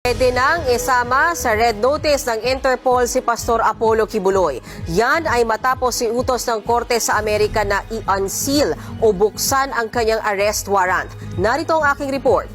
Pwede nang isama sa red notice ng Interpol si Pastor Apollo Kibuloy. Yan ay matapos iutos ng Korte sa Amerika na i-unseal o buksan ang kanyang arrest warrant. Narito ang aking report.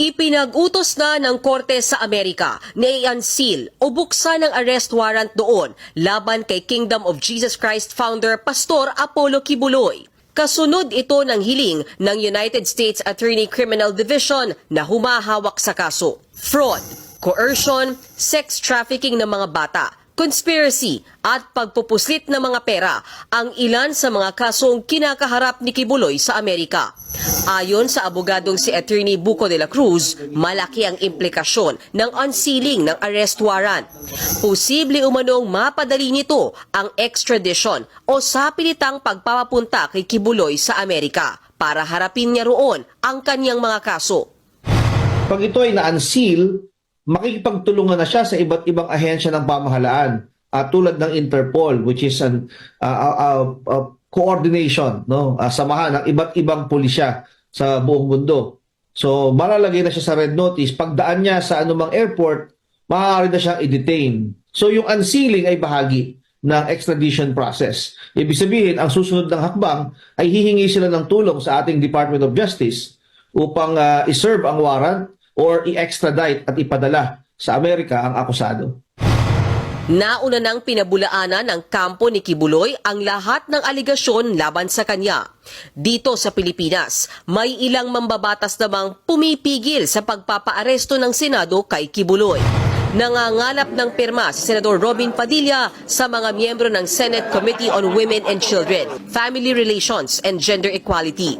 Ipinag-utos na ng Korte sa Amerika na i-unseal o buksan ang arrest warrant doon laban kay Kingdom of Jesus Christ founder Pastor Apollo Kibuloy. Kasunod ito ng hiling ng United States Attorney Criminal Division na humahawak sa kaso. Fraud, coercion, sex trafficking ng mga bata, conspiracy at pagpupuslit ng mga pera ang ilan sa mga kasong kinakaharap ni Kibuloy sa Amerika. Ayon sa abogadong si Attorney Buco de la Cruz, malaki ang implikasyon ng unsealing ng arrest warrant. Posible umanong mapadali nito ang extradition o sapilitang pagpapapunta kay Kibuloy sa Amerika para harapin niya roon ang kanyang mga kaso. Pag ito ay na-unseal, makikipagtulungan na siya sa iba't ibang ahensya ng pamahalaan at tulad ng Interpol which is an uh, uh, uh, uh, coordination no uh, samahan ng iba't ibang pulisya sa buong mundo. So malalagay na siya sa red notice pagdaan niya sa anumang airport maaari na siyang i-detain. So yung unsealing ay bahagi ng extradition process. Ibig sabihin, ang susunod ng hakbang ay hihingi sila ng tulong sa ating Department of Justice upang uh, iserve ang warrant or i-extradite at ipadala sa Amerika ang akusado. Nauna nang pinabulaanan ng kampo ni Kibuloy ang lahat ng aligasyon laban sa kanya. Dito sa Pilipinas, may ilang mambabatas namang pumipigil sa pagpapaaresto ng Senado kay Kibuloy. Nangangalap ng pirma si Senador Robin Padilla sa mga miyembro ng Senate Committee on Women and Children, Family Relations and Gender Equality.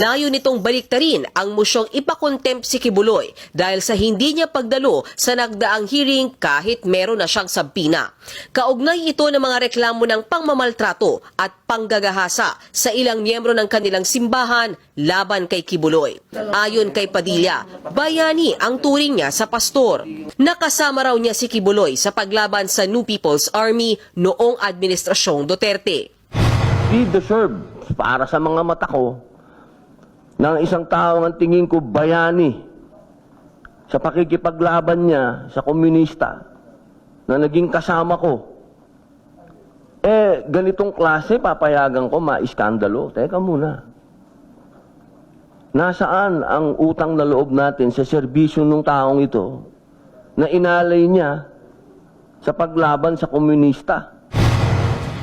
Layo nitong baliktarin ang mosyong ipakontempt si Kibuloy dahil sa hindi niya pagdalo sa nagdaang hearing kahit meron na siyang sabpina. Kaugnay ito ng mga reklamo ng pangmamaltrato at panggagahasa sa ilang miyembro ng kanilang simbahan laban kay Kibuloy. Ayon kay Padilla, bayani ang turing niya sa pastor. Nakasama raw niya si Kibuloy sa paglaban sa New People's Army noong administrasyong Duterte. He deserved para sa mga mata ko ng isang tao ang tingin ko bayani sa pakikipaglaban niya sa komunista na naging kasama ko. Eh, ganitong klase, papayagan ko, maiskandalo. Teka muna. Nasaan ang utang na loob natin sa serbisyo ng taong ito na inalay niya sa paglaban sa komunista?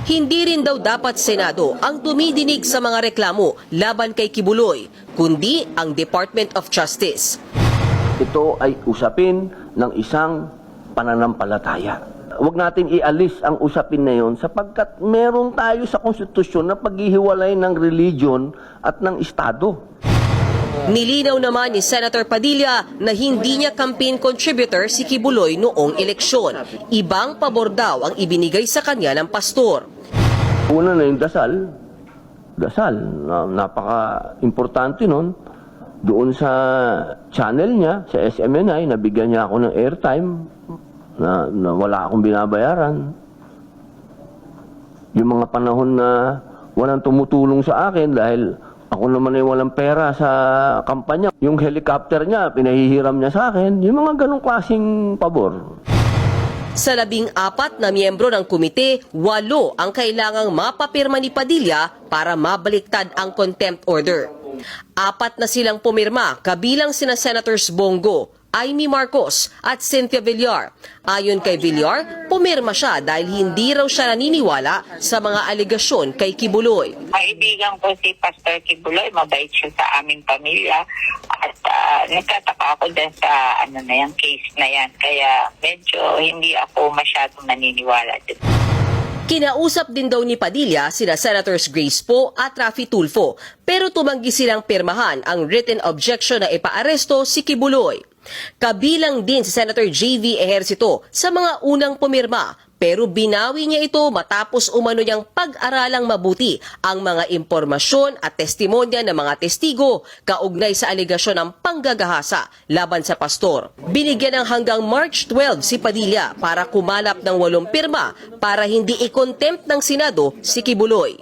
Hindi rin daw dapat Senado ang tumidinig sa mga reklamo laban kay Kibuloy, kundi ang Department of Justice. ito ay usapin ng isang pananampalataya. Huwag natin ialis ang usapin na yon sapagkat meron tayo sa konstitusyon na paghihiwalay ng religion at ng Estado. Nilinaw naman ni Senator Padilla na hindi niya campaign contributor si Kibuloy noong eleksyon. Ibang pabor daw ang ibinigay sa kanya ng pastor. Una na yung dasal. Dasal. Na, napaka-importante nun. Doon sa channel niya, sa SMNI, nabigyan niya ako ng airtime na, na wala akong binabayaran. Yung mga panahon na walang tumutulong sa akin dahil ako naman ay walang pera sa kampanya. Yung helicopter niya, pinahihiram niya sa akin. Yung mga ganong klaseng pabor. Sa labing apat na miyembro ng komite, walo ang kailangang mapapirma ni Padilla para mabaliktad ang contempt order. Apat na silang pumirma kabilang sina Senators Bongo, Amy Marcos at Cynthia Villar. Ayon kay Villar, pumirma siya dahil hindi raw siya naniniwala sa mga aligasyon kay Kibuloy. Kaibigan ko si Pastor Kibuloy, mabait siya sa aming pamilya. At ah, nagtataka ako din sa ano na yan, case na yan. Kaya medyo hindi ako masyadong naniniwala dito. Kinausap din daw ni Padilla sina Senators Grace Poe at Rafi Tulfo pero tumanggi silang pirmahan ang written objection na ipaaresto si Kibuloy. Kabilang din si Senator J.V. Ejercito sa mga unang pumirma pero binawi niya ito matapos umano niyang pag-aralang mabuti ang mga impormasyon at testimonya ng mga testigo kaugnay sa aligasyon ng panggagahasa laban sa pastor. Binigyan ng hanggang March 12 si Padilla para kumalap ng walong pirma para hindi i-contempt ng Senado si Kibuloy.